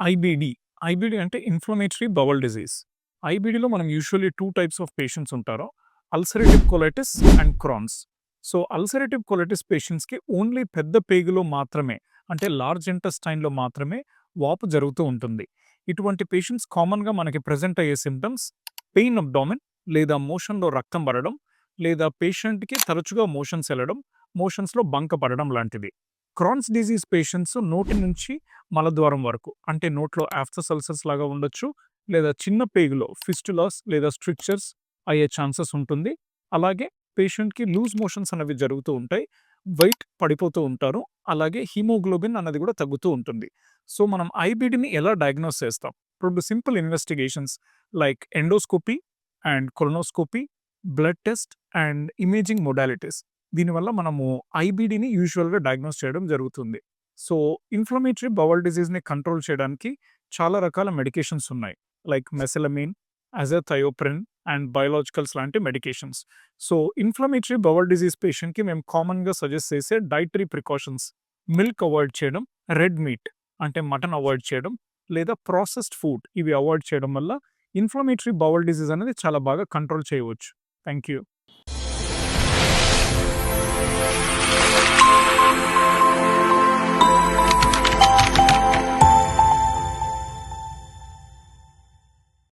I B D. I B D అంటే inflammatory bowel disease ఐబీడీలో మనం usually two types of patients ఉంటారో. Ulcerative colitis and Crohn's so ulcerative colitis పేషెంట్స్కి only పెద్ద పేగులో మాత్రమే అంటే లార్జ్ ఇంటెస్టైన్లో మాత్రమే వాపు జరుగుతూ ఉంటుంది. ఇటువంటి పేషెంట్స్ కామన్గా మనకి ప్రజెంట్ అయ్యే సిమ్టమ్స్ పెయిన్ అబ్డామిన్ లేదా మోషన్లో రక్తం పడడం లేదా పేషెంట్కి తరచుగా మోషన్స్ వెళ్ళడం మోషన్స్లో బంక పడడం లాంటిది క్రాన్స్ డిజీజ్ పేషెంట్స్ నోటి నుంచి మలద్వారం వరకు. అంటే నోట్లో ఆఫ్టర్ సల్సర్స్ లాగా ఉండొచ్చు లేదా చిన్న పేగులో ఫిస్టులాస్ లేదా స్ట్రిక్చర్స్ అయ్యే ఛాన్సెస్ ఉంటుంది. అలాగే పేషెంట్కి లూజ్ మోషన్స్ అనేవి జరుగుతూ ఉంటాయి వెయిట్ పడిపోతూ ఉంటారు అలాగే హీమోగ్లోబిన్ అన్నది కూడా తగ్గుతూ ఉంటుంది. సో మనం ఐబీడీని ఎలా డయాగ్నోస్ చేస్తాం? ఇప్పుడు simple investigations like endoscopy and colonoscopy blood test and imaging modalities. దీనివల్ల మనము ఐబీడీని యూజువల్గా డయాగ్నోస్ చేయడం జరుగుతుంది. సో ఇన్ఫ్లమేటరీ బవల్ డిజీజ్ని కంట్రోల్ చేయడానికి చాలా రకాల మెడికేషన్స్ ఉన్నాయి. Like mesalamine azathioprine and biologicals లాంటి medications. So inflammatory bowel disease పేషెంట్కి మేము కామన్గా సజెస్ట్ చేసే డైటరీ ప్రికాషన్స్. మిల్క్ అవాయిడ్ చేయడం రెడ్ మీట్ అంటే మటన్ అవాయిడ్ చేయడం లేదా ప్రాసెస్డ్ ఫుడ్ ఇవి అవాయిడ్ చేయడం వల్ల ఇన్ఫ్లమేటరీ బవల్ డిజీజ్ అనేది చాలా బాగా కంట్రోల్ చేయవచ్చు. Thank you